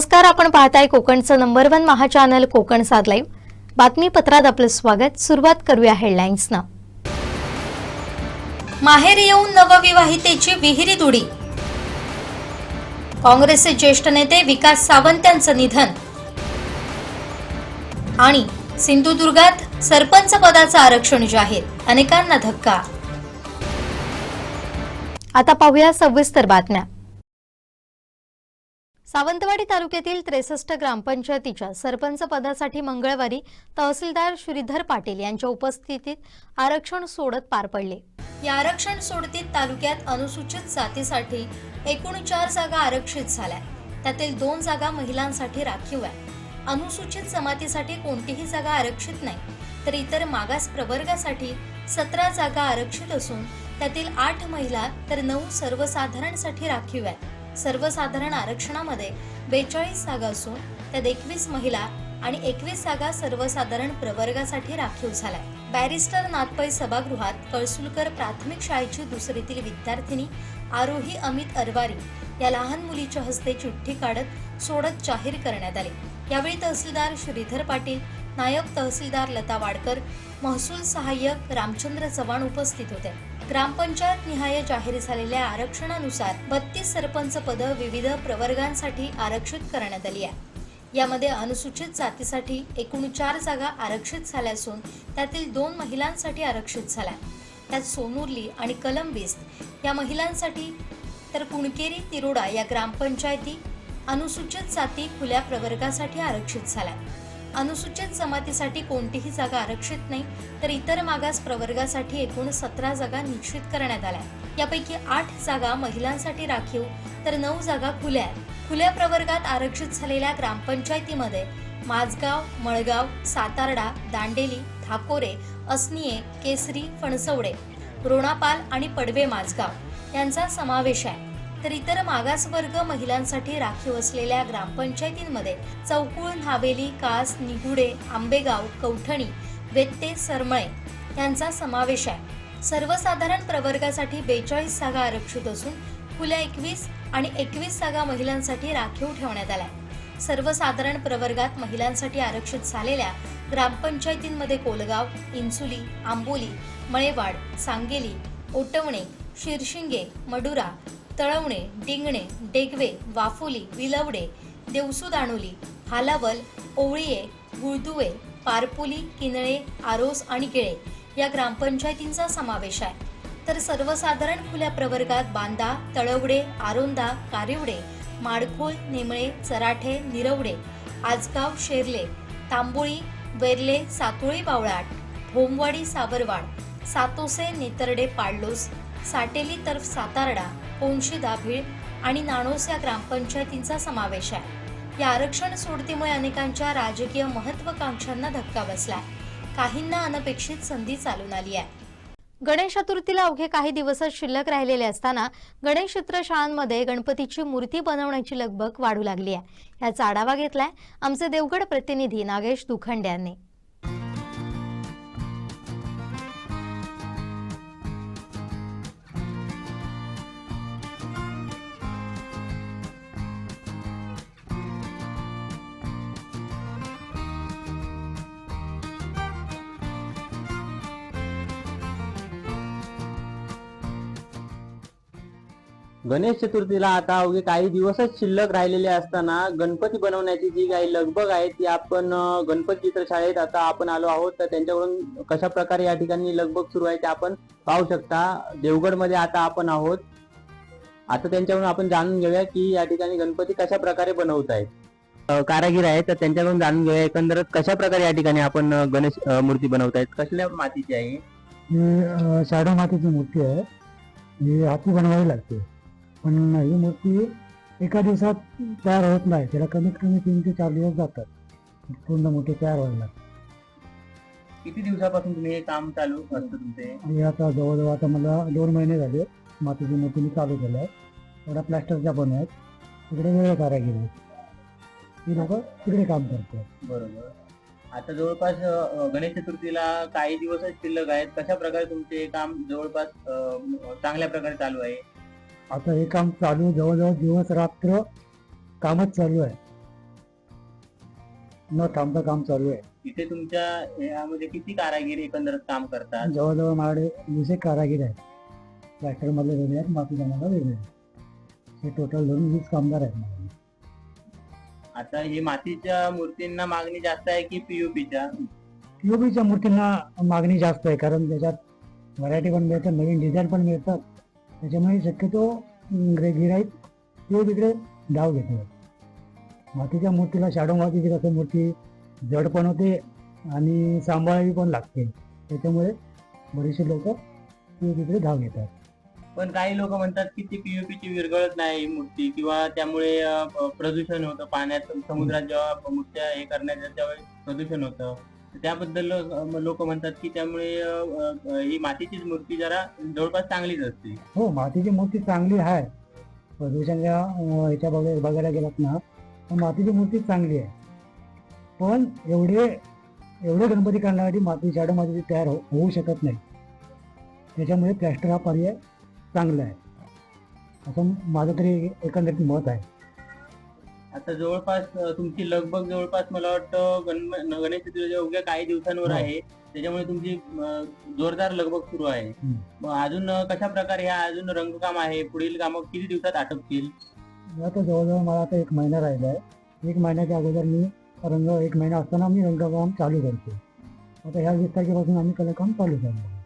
नमस्कार आपण पाहताय कोकणचं number one Maha channel Konkan सात लाईव्ह बातमीपत्रात आपलं स्वागत. सुरुवात करूया हेडलाईन्सना माहेर येऊन नवविवाहितेची विहिरीत उडी काँग्रेसचे ज्येष्ठ नेते विकास सावंत यांचं निधन. आणि सिंधुदुर्गात सरपंच पदाचं आरक्षण जाहीर. अनेकांना धक्का. आता पाहूया सविस्तर बातम्या. सावंतवाडी तालुक्यातील त्रेसष्ट ग्रामपंचायतीच्या सरपंच पदासाठी मंगळवारी तहसीलदार श्रीधर पाटील यांच्या उपस्थितीत आरक्षण सोडत पार पडले. या आरक्षण सोडतीत तालुक्यात अनुसूचित जातीसाठी एकूण चार जागा आरक्षित झाल्या. त्यातील दोन जागा महिलांसाठी राखीव आहे अनुसूचित जमातीसाठी कोणतीही जागा आरक्षित नाही तर इतर मागास प्रवर्गासाठी सतरा जागा आरक्षित असून त्यातील आठ महिला तर नऊ सर्वसाधारणसाठी राखीव आहेत. सर्वसाधारण आरक्षणामध्ये बेचाळीस जागा असून त्यात एकवीस महिला आणि एकवीस जागा सर्वसाधारण प्रवर्गासाठी राखीव झाल्या. बॅरिस्टर नाथपै सभागृहात कळसुलकर प्राथमिक शाळेची दुसरीतील विद्यार्थिनी आरोही अमित अरवारी या लहान मुलीच्या हस्ते चिठ्ठी काढत सोडत जाहीर करण्यात आली. यावेळी तहसीलदार श्रीधर पाटील नायब तहसीलदार लता वाडकर महसूल सहाय्यक रामचंद्र चव्हाण उपस्थित होते. ग्रामपंचायत निहाय जाहीर झालेल्या आरक्षणानुसार बत्तीस सरपंच पदं विविध प्रवर्गांसाठी आरक्षित करण्यात आली आहे. यामध्ये अनुसूचित जातीसाठी एकूण चार जागा आरक्षित झाल्या असून त्यातील दोन महिलांसाठी आरक्षित झाल्या. त्यात सोनुर्ली आणि कलंबिस्त या महिलांसाठी तर कुणकेरी तिरोडा या ग्रामपंचायती अनुसूचित जाती खुल्या प्रवर्गासाठी आरक्षित झाल्या. अनुसूचित जमातीसाठी कोणतीही जागा आरक्षित नाही तर इतर मागास प्रवर्गासाठी एकूण सतरा जागा निश्चित करण्यात आल्या. यापैकी आठ जागा महिलांसाठी राखीव तर नऊ जागा खुल्या आहेत. खुल्या प्रवर्गात आरक्षित झालेल्या ग्रामपंचायतीमध्ये माझगाव मळगाव सातारडा दांडेली धाकोरे असनिये केसरी फणसवडे रोणापाल आणि पडवे माझगाव यांचा समावेश आहे. तर इतर मागासवर्ग महिलांसाठी राखीव असलेल्या ग्रामपंचायतींमध्ये चौकुळ नावेली कास निगुडे आंबेगाव कौठणी वेत्ते सरमळे यांचा समावेश आहे. सर्वसाधारण प्रवर्गासाठी बेचाळीस जागा आरक्षित असून खुल्या एकवीस आणि एकवीस जागा महिलांसाठी राखीव ठेवण्यात आल्या. सर्वसाधारण प्रवर्गात महिलांसाठी आरक्षित झालेल्या ग्रामपंचायतींमध्ये कोलगाव इन्सुली आंबोली मळेवाड सांगेली ओटवणे शिरशिंगे मडुरा तळवणे डिंगणे डेगवे वाफोली विलवडे देवसू दाणोली हालावल ओवळीये गुळदुवे पारपोली किनळे आरोस आणि गिळे या ग्रामपंचायतींचा समावेश आहे. तर सर्वसाधारण खुल्या प्रवर्गात बांदा तळवडे आरोंदा कारिवडे माडखोल नेमळे चराठे निरवडे आजगाव शेरले तांबोळी वेर्ले सातोळी बावळाट भोमवाडी साबरवाड सातोसे नेतरडे पाडलोस साटेली तर्फ सातारडा कोणशी दाभिळ आणि नाणोस या ग्रामपंचायतींचा समावेश आहे. या आरक्षण सोडतीमुळे अनेकांच्या राजकीय महत्वाकांक्षांना धक्का बसलाय काहींना अनपेक्षित संधी चालून आली आहे. गणेश चतुर्थीला अवघे काही दिवसच शिल्लक राहिलेले असताना गणेश चित्र शाळांमध्ये गणपतीची मूर्ती बनवण्याची लगबग वाढू लागली आहे. याचा आढावा घेतलाय आमचे देवगड प्रतिनिधी नागेश दुखंडे गणेश चतुर्थीला आता अवघे काही दिवसच शिल्लक राहिलेले असताना गणपती बनवण्याची जी काही लगबग आहे ती आपण गणपती गणपती चित्रशाळेत आता आपण आलो आहोत. तर त्यांच्याकडून कशा प्रकारे या ठिकाणी लगबग सुरू आहे ते आपण पाहू शकता. देवगडमध्ये आता आपण आहोत. आता त्यांच्याकडून आपण जाणून घेऊया की या ठिकाणी गणपती कशा प्रकारे बनवत आहेत. कारागीर आहेत तर त्यांच्याकडून जाणून घेऊया एकंदरच कशा प्रकारे या ठिकाणी आपण गणेश मूर्ती बनवत आहेत. कसल्या मातीची आहे? ही अ, मातीची मूर्ती आहे. ही हाती बनवावी लागते. पण ही मूर्ती एका दिवसात तयार होत नाही. त्याला कमीत कमी तीन ते चार दिवस जातात. पूर्ण मूर्ती तयार व्हायला किती दिवसापासून तुम्ही हे काम चालू असतं तुमचे? आणि आता जवळजवळ आता मला दोन महिने झाले. मातीची मूर्ती मी चालू केलं आहे. थोड्या प्लॅस्टरच्या पण आहेत. तिकडे वेगळे कारागीर ती लोक तिकडे काम करतात. बरोबर. आता जवळपास अ, गणेश चतुर्थीला काही दिवसच शिल्लक आहेत. कशा प्रकारे तुमचे काम जवळपास अ, चांगल्या प्रकारे चालू आहे? आता हे काम चालू जवळजवळ दिवस रात्र कामच चालू आहे. न थांबता काम चालू आहे. इथे तुमच्या यामध्ये किती कारागीर एकंदरीत काम करतात? जवळजवळ माझ्याकडे वीस एक कारागीर आहेत. प्लॅस्टर मधले वेगळे आहेत माती जमाला वेगळे आहेत. हे टोटल धरून वीस कामगार आहेत माझ्याकडे. आता ही मातीच्या मूर्तींना मागणी जास्त आहे की पीयूपीच्या पीओपीच्या मूर्तींना मागणी जास्त आहे कारण त्याच्यात व्हरायटी पण मिळतात नवीन डिझाईन पण मिळतात. त्याच्यामुळे शक्यतो अं, गिराईक ते तिकडे धाव घेतात मातीच्या मूर्तीला शाडो मातीची कसं मूर्ती जड पण होते आणि सांभाळावी पण लागते. त्याच्यामुळे बरेचसे लोक ते तिकडे धाव घेतात. पण काही लोक म्हणतात की ती पीयूपीची विरघळत नाही ही मूर्ती किंवा त्यामुळे प्रदूषण होतं. पाण्यात समुद्रात जेव्हा मूर्त्या हे करण्याच्या त्यावेळी प्रदूषण होतं. त्याबद्दल लोक म्हणतात की त्यामुळे ही मातीचीच मूर्ती जरा जवळपास चांगलीच असते. हो मातीची मूर्ती चांगली आहे. प्रदूषणच्या अं, ह्याच्या बघायला बघायला गेलात ना मातीची मूर्ती चांगली आहे. पण एवढे एवढे गणपती करण्यासाठी माती शाडू मातीची तयार हो- होऊ शकत नाही. त्याच्यामुळे प्लॅस्टर हा पर्याय चांगला आहे. असं माझं तरी एकंदरीत मत आहे. आता जवळपास तुमची लगबग जवळपास मला वाटतं गण गणेश चतुर्थीच्या उद्या काही दिवसांवर हो. आहे. त्याच्यामुळे तुमची जोरदार लगबग सुरू आहे. मग अजून कशा प्रकारे ह्या अजून रंगकाम आहे? पुढील कामं किती दिवसात आटपतील? आता जवळजवळ मला आता एक महिना राहिला आहे. एक महिन्याच्या अगोदर मी रंग एक महिना असताना मी रंगकाम चालू करतो. आता ह्या वीस तारखेपासून आम्ही कलाकाम चालू करतो.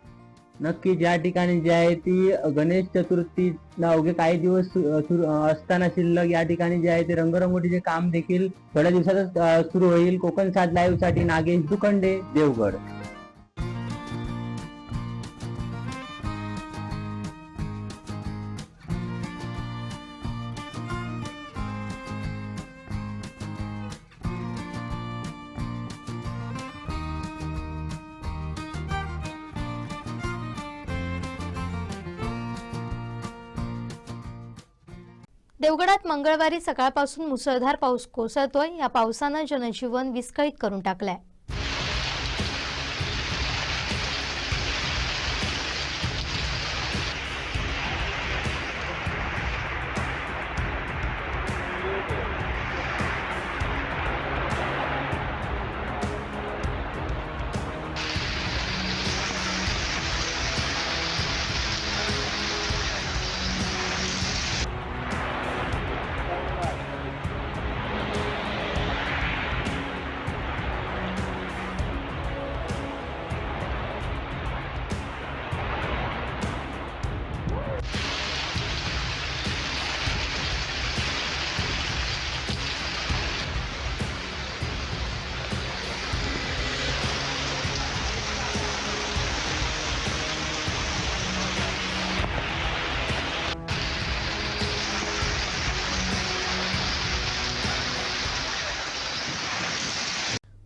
नक्की ज्या ठिकाणी जी आहे ती गणेश चतुर्थीला अवघे काही दिवस सुरू असताना शिल्लक या ठिकाणी जे आहे ते रंगरंगोटीचे काम देखील थोड्या दिवसातच सुरू होईल. कोकण सात लाईव्हसाठी नागेश दुखंडे देवगड. देवगडात मंगळवारी सकाळपासून मुसळधार पाऊस कोसळतोय. या पावसानं जनजीवन विस्कळीत करून टाकलंय.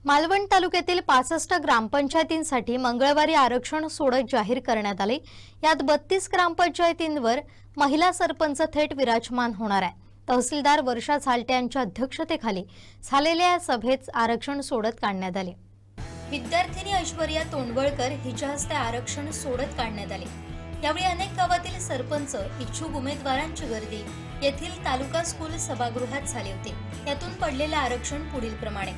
मालवण तालुक्यातील पासष्ट ग्रामपंचायतींसाठी मंगळवारी आरक्षण सोडत जाहीर करण्यात आले. यात बत्तीस ग्रामपंचायतींवर महिला सरपंच थेट विराजमान होणार आहे. तहसीलदार वर्षा झालटे यांच्या अध्यक्षतेखाली झालेल्या या सभेत आरक्षण सोडत काढण्यात आले. विद्यार्थिनी ऐश्वर्या तोंडवळकर हिच्या हस्ते आरक्षण सोडत काढण्यात आले. यावेळी अनेक गावातील सरपंच इच्छुक उमेदवारांची गर्दी येथील तालुका स्कूल सभागृहात झाले होते. यातून पडलेले आरक्षण पुढील प्रमाणे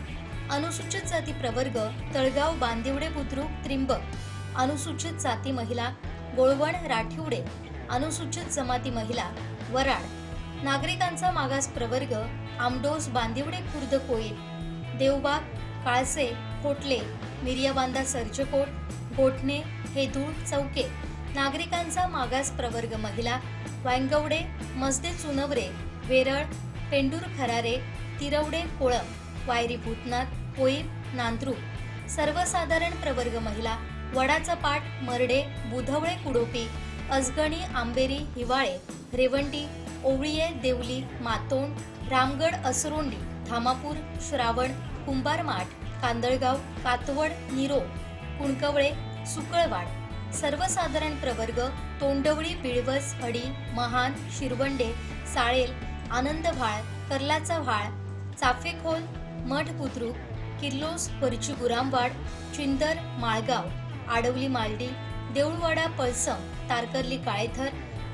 अनुसूचित जाती प्रवर्ग तळगाव बांदिवडे बुद्रुक त्रिंबक अनुसूचित जाती महिला गोळवण राठिवडे. अनुसूचित जमाती महिला वराड. नागरिकांचा मागास प्रवर्ग आमडोस बांदिवडे खुर्द कोईल. देवबाग काळसे कोटले मिरियाबांदा सर्जकोट गोठणे हेदूळ चौके. नागरिकांचा मागास प्रवर्ग महिला वांगवडे मसदे चुनवरे वेरळ पेंडूर खरारे तिरवडे कोळम वायरी भूतनाथ कोई नांद्रुक सर्वसाधारण प्रवर्ग महिला वडाचा पाट मरडे बुधवळे कुडोपी अजगणी आंबेरी हिवाळे रेवंडी ओवळीये देवली मातोंड रामगड असरोंडी धामापूर श्रावण कुंभारमाठ कांदळगाव कातवड निरो कुणकवळे सुकळवाड सर्वसाधारण प्रवर्ग तोंडवळी बिळवस हडी महान शिरवंडे साळेल आनंदभाळ कर्लाचा भाळ चाफेखोल मठ बुद्रुक किर्लोस परची गुरामवाड चिंदर माळगाव आडवली मालडी देऊळवाडा पळसम तारकर्ली काळेथर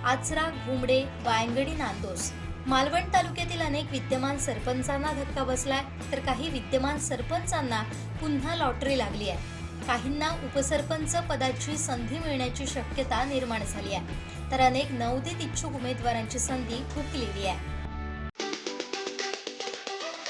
आचरा घुमडे वायंगडी नांदोस. मालवण तालुक्यातील अनेक विद्यमान सरपंचांना धक्का बसलाय तर काही विद्यमान सरपंचांना पुन्हा लॉटरी लागली आहे. काहींना उपसरपंच पदाची संधी मिळण्याची शक्यता निर्माण झाली आहे. तर अनेक नवदित इच्छुक उमेदवारांची संधी हुकलेली आहे.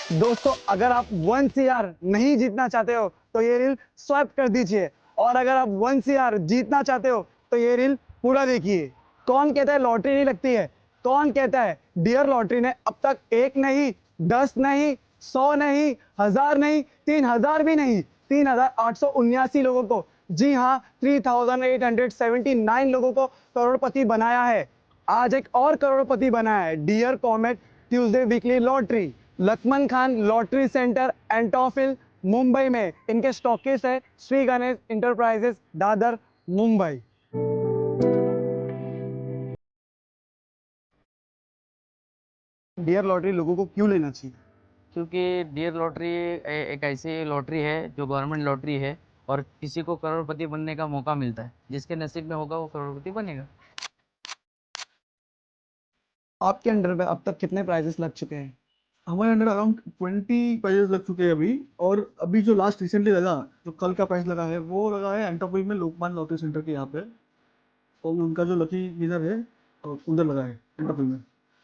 दोस्तों, अगर आप वन सीआर नहीं जीतना चाहते हो तो ये रील स्वाइप कर दीजिए। और अगर आप वन सीआर जीतना चाहते हो तो ये रील पूरा देखिए। कौन कहता है लॉटरी नहीं लगती है? कौन कहता है डियर लॉटरी ने अब तक एक नहीं, दस नहीं, सौ नहीं, हज़ार नहीं, तीन हज़ार भी नहीं, तीन हज़ार आठ सौ उन्यासी लोगों को, जी हाँ three thousand eight hundred seventy nine लोगों को करोड़पति बनाया है। आज एक और करोड़पति बनाया है dear comet Tuesday weekly lottery Laxman Khan lottery centre Antop Hill Mumbai में। इनके स्टॉकिस है Shri Ganesh enterprises Dadar Mumbai. Dear lottery लोगों को क्यों लेना चाहिए? क्योंकि डियर लॉटरी एक ऐसी लॉटरी है जो गवर्नमेंट लॉटरी है और किसी को करोड़पति बनने का मौका मिलता है। जिसके नसीब में होगा वो करोड़पति बनेगा। आपके अंडर में अब तक कितने प्राइजेस लग चुके हैं? हमारे अंडर अराउंड ट्वेंटी प्राइजेस लग चुके हैं अभी, और अभी जो लास्ट रिसेंटली लगा, जो कल का प्राइस लगा है, वो लगा है एंटरप्राइज में लोकमान लॉटरी सेंटर के यहाँ पे, और उनका जो लकी विनर है उधर लगा है एंटरप्राइज में।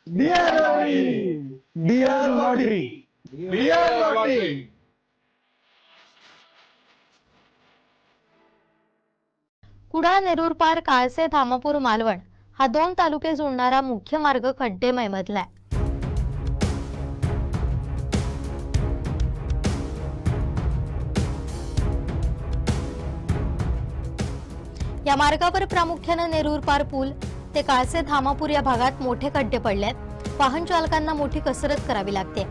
Dear lottery dear lottery dear lottery Kudal Nerur Par Kalse Dhamapur Malvan, हा दोन तालुके जोडणारा मुख्य मार्ग खड्डेमय मधलाय. या मार्गावर प्रामुख्यानं नेरूर पार पूल ते काळसे धामापूर या भागात मोठे खड्डे पडलेत. वाहन चालकांना मोठी कसरत करावी लागते.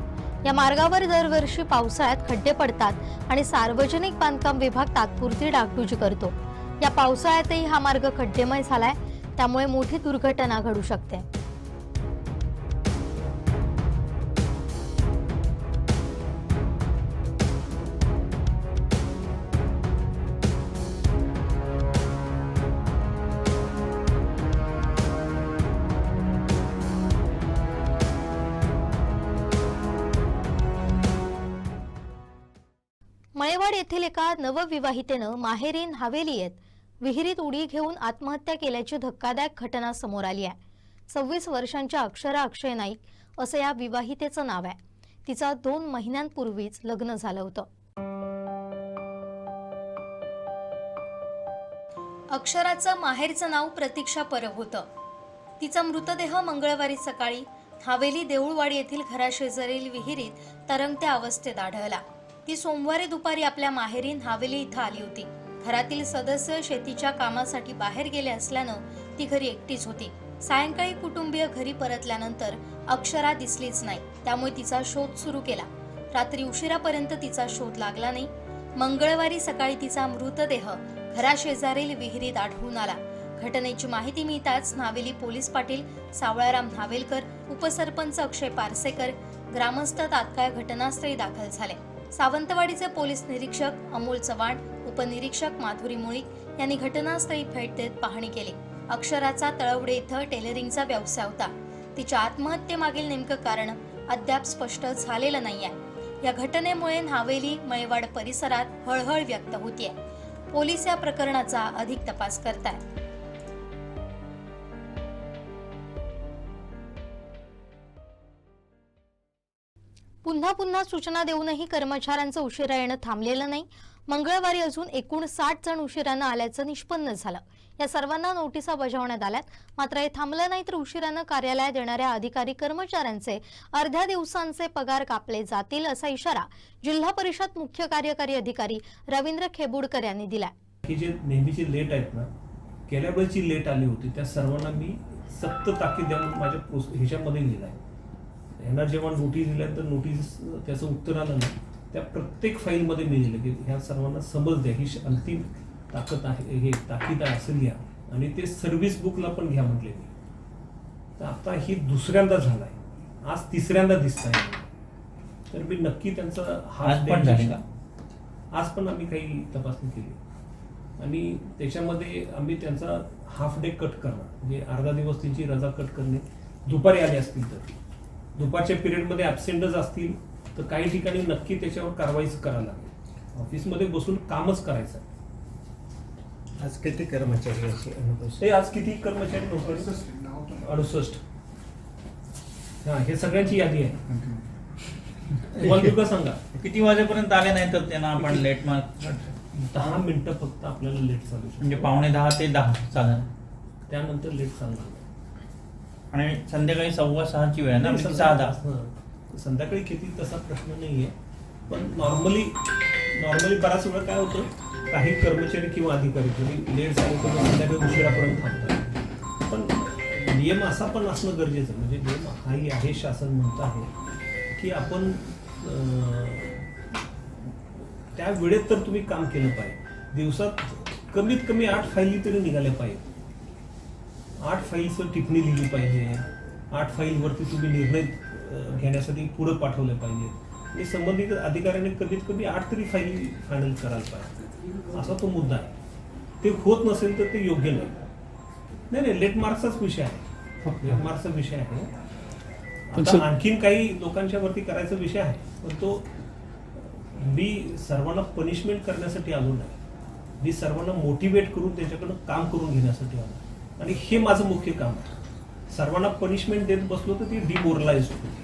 या मार्गावर दरवर्षी पावसाळ्यात खड्डे पडतात आणि सार्वजनिक बांधकाम विभाग तात्पुरती डागडुजी करतो. या पावसाळ्यातही हा मार्ग खड्डेमय झालाय त्यामुळे मोठी दुर्घटना घडू शकते. मळेवाड येथील एका नवविवाहितेनं माहेरीन हवेली येत विहिरीत उडी घेऊन आत्महत्या केल्याची धक्कादायक घटना समोर आली आहे. सव्वीस वर्षांच्या अक्षरा अक्षय नाईक असं या विवाहितेचं नाव आहे. तिचा दोन महिन्यांपूर्वीच लग्न झालं होतं. अक्षराचं माहेरचं नाव प्रतीक्षा परब होतं. तिचा मृतदेह मंगळवारी सकाळी हवेली देऊळवाडी येथील घराशेजारील विहिरीत तरंगत्या अवस्थेत आढळला. ती सोमवारी दुपारी आपल्या माहेरीन हावेली इथं आली होती. घरातील सदस्य शेतीच्या कामासाठी बाहेर गेले असल्यानं ती घरी एकटीच होती. सायंकाळी कुटुंबीय घरी परतल्यानंतर अक्षरा दिसलीच नाही. त्यामुळे तिचा शोध सुरू केला. रात्री उशिरापर्यंत तिचा शोध लागला नाही. मंगळवारी सकाळी तिचा मृतदेह घराशेजारील विहिरीत आढळून आला. घटनेची माहिती मिळताच नावेली पोलीस पाटील सावळाराम नावेलकर उपसरपंच अक्षय पारसेकर ग्रामस्थ तात्काळ घटनास्थळी दाखल झाले. सावंतवाडीचे पोलीस निरीक्षक अमोल चव्हाण उपनिरीक्षक माधुरी मुळीक यांनी घटनास्थळी भेट देत पाहणी केली. अक्षराचा तळवडे इथं टेलरिंगचा व्यवसाय होता. तिच्या आत्महत्येमागील नेमकं कारण अद्याप स्पष्ट झालेलं नाही आहे या घटनेमुळे नावेली मळेवाड परिसरात हळहळ व्यक्त होतीये. पोलीस या प्रकरणाचा अधिक तपास करतायत. पुन्हा पुन्हा सूचना देऊनही कर्मचाऱ्यांचं उशिरा येणं थांबलेलं नाही. मंगळवारी अजून एकूण साठ जण उशिरानं आल्याचं निष्पन्न झालं. या सर्वांना नोटिसा बजावण्यात आल्यात. मात्र हे थांबलं नाही तर उशिरानं कार्यालयात येणाऱ्या अधिकारी कर्मचाऱ्यांचे अर्ध्या दिवसांचे पगार कापले जातील असा इशारा जिल्हा परिषद मुख्य कार्यकारी अधिकारी रवींद्र खेबुडकर यांनी दिलाय. ही जे नेहमीची लेट आहेत ना गेल्या वेळेची लेट आली होती. त्या सर्वांना मी सक्त ताकीद माझ्या ह्याच्यामध्ये लिहिलाय. यांना जेव्हा नोटीस दिल्या तर नोटीस त्याचं उत्तर आलं ना त्या प्रत्येक फाईलमध्ये मी लिहिलं की ह्या सर्वांना समज द्या ही अंतिम ताकद आहे हे ताकीद आहे असं लिहा. आणि ते सर्व्हिस बुकला पण घ्या म्हटले मी. तर आता ही दुसऱ्यांदा झालाय. आज तिसऱ्यांदा दिसत आहे तर मी नक्की त्यांचा आज पण झाले? आज पण आम्ही काही तपासणी केली. आणि त्याच्यामध्ये आम्ही त्यांचा हाफ डे कट करणं म्हणजे अर्धा दिवस त्यांची रजा कट करणे. दुपारी आले असतील तर. दुपारच्या पिरियडमध्ये ॲबसेंटच असतील तर काही ठिकाणी नक्की त्याच्यावर कारवाईच करायला लागेल. ऑफिसमध्ये बसून कामच करायचं आहे. आज किती कर्मचारी असे आज किती कर्मचारी नोकरी? अडुसष्ट. हा हे सगळ्यांची यादी आहे. तुम्हाला सांगा. किती वाजेपर्यंत आले नाही तर त्यांना आपण लेट मार्क दहा मिनिटं फक्त आपल्याला लेट चालू म्हणजे पावणे दहा ते दहा साधारण त्यानंतर लेट चालणार. आणि संध्याकाळी सव्वा सहाची वेळ आहे ना म्हणजे सहा दहा. संध्याकाळी किती तसा प्रश्न नाहीये. पण नॉर्मली नॉर्मली बराच वेळा काय होतं काही कर्मचारी किंवा अधिकारी तुम्ही लेट झाले तर संध्याकाळी उशिरापर्यंत थांबतात. पण नियम असा पण असणं गरजेचं आहे. म्हणजे नियम हाही आहे शासन म्हणतं आहे की आपण त्या वेळेत तर तुम्ही काम केलं पाहिजे. दिवसात कमीत कमी आठ फायली तरी निघाल्या पाहिजे आठ फाईल्सवर टिप्पणी लिहिली पाहिजे. आठ फाईलवरती तुम्ही निर्णय घेण्यासाठी पुढे पाठवले पाहिजे. आणि संबंधित अधिकाऱ्याने कमीत कमी आठ तरी फाईली फायनल करायला पाहिजे. असा तो मुद्दा आहे. ते होत नसेल तर ते योग्य नाही. नाही नाही लेट मार्क्सचाच विषय आहे. लेट मार्क्सचा विषय आहे. आता आणखीन काही लोकांच्या वरती करायचा विषय आहे. पण तो मी सर्वांना पनिशमेंट करण्यासाठी आलो नाही. मी सर्वांना मोटिवेट करून त्यांच्याकडनं काम करून घेण्यासाठी आलो आणि हे माझं मुख्य काम. आहे सर्वांना पनिशमेंट देत बसलो तर ती डिमोरलाइज होते.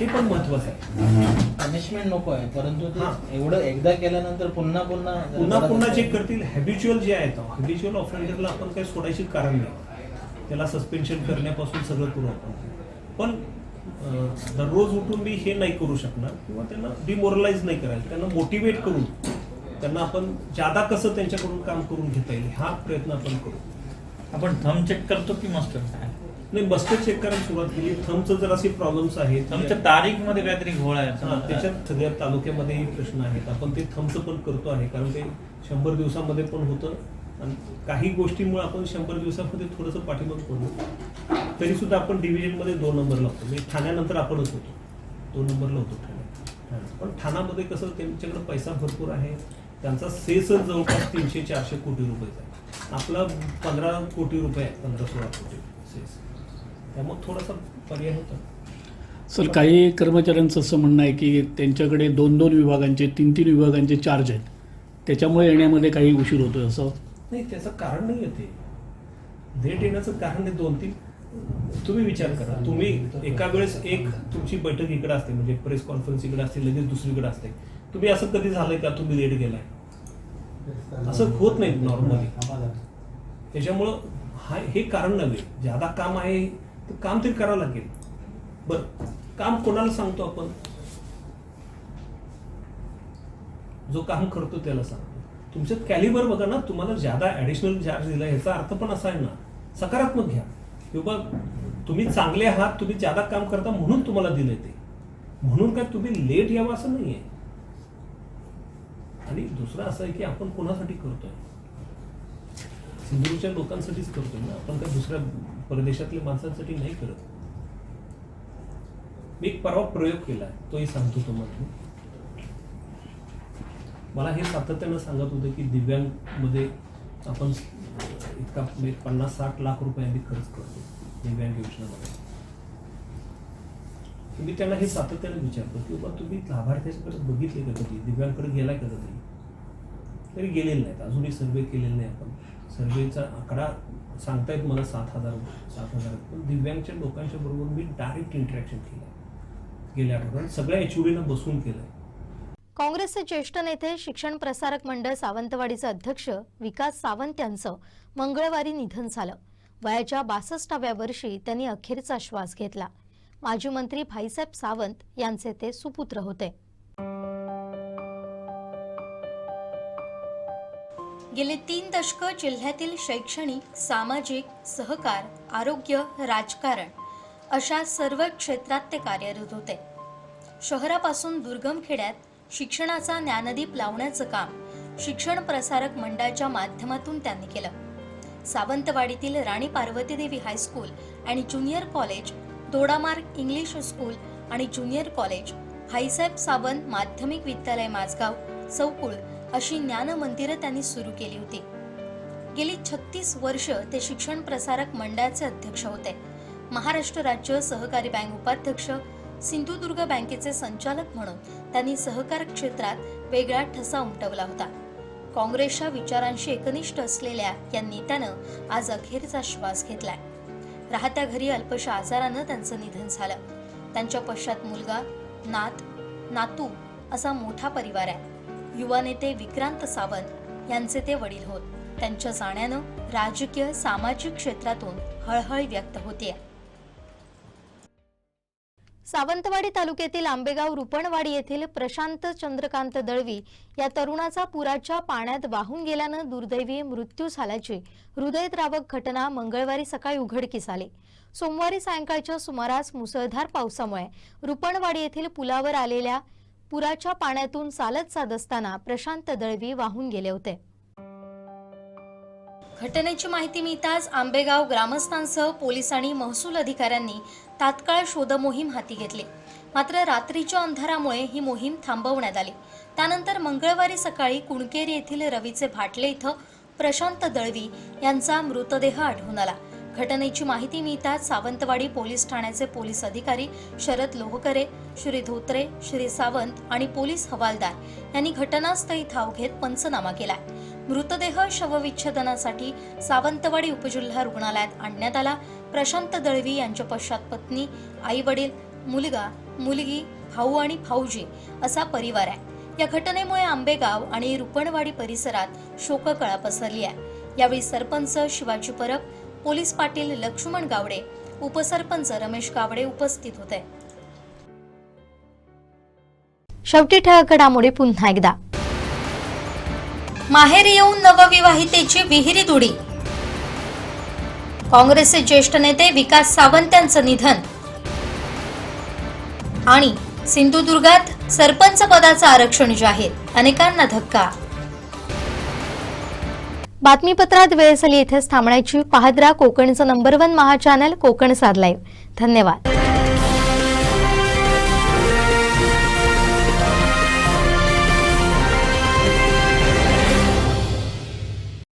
ते पण महत्वाचं आहे. पनिशमेंट नको आहे परंतु हां. एवढं एकदा केल्यानंतर पुन्हा पुन्हा पुन्हा पुन्हा जे करतील हॅबिच्युअल जे आहेत हॅबिच्युअल ऑफेंडरला आपण काही सोडायची कारण नाही. त्याला सस्पेन्शन करण्यापासून सगळं करू आपण. पण अं, दररोज उठून मी हे नाही करू शकणार किंवा त्यांना डिमोरलाइज नाही करायचं. त्यांना मोटिवेट करून त्यांना आपण जादा कसं त्यांच्याकडून काम करून घेता येईल हा प्रयत्न आपण करू. आपण थम चेक करतो की मास्टर नाही मस्त चेक करायला सुरुवात केली. थमचं जर असे प्रॉब्लेम्स आहेत थमच्या तारीखमध्ये काहीतरी घोळ आहे. हा, त्याच्यात सगळ्या तालुक्यामध्येही प्रश्न आहेत. आपण ते थमचं पण करतो आहे कारण ते शंभर दिवसामध्ये पण होतं. आणि काही गोष्टींमुळे आपण शंभर दिवसामध्ये थोडंसं पाठीमाग पडलो तरी सुद्धा आपण डिव्हिजनमध्ये दोन नंबर लागतो. म्हणजे ठाण्यानंतर आपणच होतो. दोन नंबरला होतो ठाण्यात. पण ठाण्यामध्ये कसं त्यांच्याकडे पैसा भरपूर आहे. त्यांचा सेसच जवळपास तीनशे चारशे कोटी रुपयाचा आहे. आपला पंधरा कोटी रुपये आहे पंधरा सोळा कोटी. त्यामुळे थोडासा पर्याय होता. सर काही कर्मचाऱ्यांचं असं म्हणणं आहे की त्यांच्याकडे दोन दोन विभागांचे तीन तीन विभागांचे चार्ज आहेत. त्याच्यामुळे येण्यामध्ये काही उशीर होतोय असं? नाही त्याचं कारण नाही आहे ते. लेट येण्याचं कारण आहे दोन तीन. तुम्ही विचार करा. तुम्ही एका वेळेस एक तुमची बैठक इकडे असते म्हणजे प्रेस कॉन्फरन्स इकडे असते लगेच दुसरीकडे असते. तुम्ही असं कधी झालंय का? तुम्ही लेट गेलाय. असं होत नाही नॉर्मली त्याच्यामुळं हा हे कारण नव्हे. ज्यादा काम आहे तर काम तरी करावं लागेल. बरं काम कोणाला सांगतो आपण? जो काम करतो त्याला सांगतो. तुमच्यात कॅलिबर बघा ना तुम्हाला ज्यादा ऍडिशनल चार्ज दिला ह्याचा अर्थ पण असा आहे ना सकारात्मक घ्या. किंवा तुम्ही चांगले आहात तुम्ही ज्यादा काम करता म्हणून तुम्हाला दिलंय ते. म्हणून काय तुम्ही लेट यावं असं नाहीये. आणि दुसरं असं आहे की आपण कोणासाठी करतोय? सिंधुदुर्गच्या लोकांसाठीच करतोय ना? आपण काय दुसऱ्या परदेशातल्या माणसांसाठी नाही करत? मी एक परवा प्रयोग केला तोही सांगतो तुम्हाला. मला हे सातत्यानं सांगत होते की दिव्यांगमध्ये आपण इतका म्हणजे पन्नास साठ लाख रुपये आम्ही खर्च करतो दिव्यांग योजनेमध्ये. तुम्ही त्याला हे सातत्याने विचारतो की बाबा तुम्ही लाभार्थ्याच्याकडे बघितले का कधी? दिव्यांकडे गेला का कधी? तरी गेलेले नाहीत. अजूनही सर्वे केलेले नाही आपण. सर्वेचा आकडा सांगतायत मला सात हजार सात हजार. पण दिव्यांगच्या लोकांच्या बरोबर मी डायरेक्ट इंटरॅक्शन केलं गेल्या आठवड्यात. सगळ्या एच बसून केलंय. काँग्रेसचे ज्येष्ठ नेते शिक्षण प्रसारक मंडळ सावंतवाडीचे अध्यक्ष विकास सावंत यांचं मंगळवारी निधन झालं. वयाच्या बासष्टाव्या वर्षी त्यांनी अखेरचा श्वास घेतला. माजी मंत्री भाईसाहेब सावंत यांचे ते सुपुत्र होते. गेले तीन दशकं जिल्ह्यातील शैक्षणिक सामाजिक सहकार आरोग्य राजकारण अशा सर्व क्षेत्रात ते कार्यरत होते. शहरापासून दुर्गम खेड्यात शिक्षणाचा ज्ञानदीप लावण्याचं काम शिक्षण प्रसारक मंडळाच्या माध्यमातून त्यांनी केलं. सावंतवाडीतील राणी पार्वतीदेवी हायस्कूल आणि junior college Dodamarg English school आणि ज्युनियर कॉलेज भाईसाहेब साबण माध्यमिक विद्यालय माझगाव चौकुळ अशी ज्ञान मंदिरं त्यांनी सुरू केली होती. गेली छत्तीस वर्ष ते शिक्षण प्रसारक मंडळाचे अध्यक्ष होते. महाराष्ट्र राज्य सहकारी बँक उपाध्यक्ष सिंधुदुर्ग बँकेचे संचालक म्हणून त्यांनी सहकार क्षेत्रात वेगळा ठसा उमटवला होता. काँग्रेसच्या विचारांशी एकनिष्ठ असलेल्या या नेत्यानं आज अखेरचा श्वास घेतलाय. राहत्या घरी अल्पशा आजारानं त्यांचं निधन झालं. त्यांच्या पश्चात मुलगा नात नातू असा मोठा परिवार आहे. युवा नेते विक्रांत सावंत यांचे ते वडील होत. त्यांच्या जाण्यानं राजकीय सामाजिक क्षेत्रातून हळहळ व्यक्त होते सावंतवाडी तालुक्यातील आंबेगाव रुपणवाडी येथील प्रशांत चंद्रकांत दळवी या तरुणाचा पुराच्या पाण्यात वाहून गेल्यानं दुर्दैवी मृत्यू झाल्याची हृदयद्रावक घटना मंगळवारी सकाळी उघडकीस आली. सोमवारी सायंकाळच्या सुमारास मुसळधार पावसामुळे रुपणवाडी येथील पुलावर आलेल्या पुराच्या पाण्यातून चालत जात असताना प्रशांत दळवी वाहून गेले होते. घटनेची माहिती मिळताच आंबेगाव ग्रामस्थांसह पोलीस आणि महसूल अधिकाऱ्यांनी तात्काळ शोधमोहीम हाती घेतली. मात्र रात्रीच्या अंधारामुळे ही मोहीम थांबवण्यात आली. त्यानंतर मंगळवारी सकाळी कुणकेरी येथील रवीचे भाटले इथं प्रशांत दळवी यांचा मृतदेह आढळून आला. घटनेची माहिती मिळताच सावंतवाडी पोलीस ठाण्याचे पोलीस अधिकारी शरद लोहकरे श्री धोत्रे श्री सावंत आणि पोलीस हवालदार यांनी घटनास्थळी धाव घेत पंचनामा केलाय. मृतदेह शवविच्छेदनासाठी सावंतवाडी उपजिल्हा रुग्णालयात आणण्यात आला. प्रशांत दळवी यांच्या पश्चात पत्नी आई वडील मुलगा मुलगी भाऊ आणि भाऊजी असा परिवार आहे. या घटनेमुळे आंबेगाव आणि रुपणवाडी परिसरात शोककळा पसरली आहे. यावेळी सरपंच शिवाजी परब पोलीस पाटील लक्ष्मण गावडे उपसरपंच रमेश गावडे उपस्थित होते. शेवटी ठळक घडामोडी पुन्हा एकदा. माहेरी येऊन नवविवाहितेची विहिरी दुडी. काँग्रेसचे ज्येष्ठ नेते विकास सावंत यांचं निधन. आणि सिंधुदुर्गात सरपंच पदाचं आरक्षण जाहीर अनेकांना धक्का. बातमीपत्रात वेळ झाली इथेच थांबण्याची. पाहद्रा कोकणचं number one Maha channel Konkan साधलाय धन्यवाद.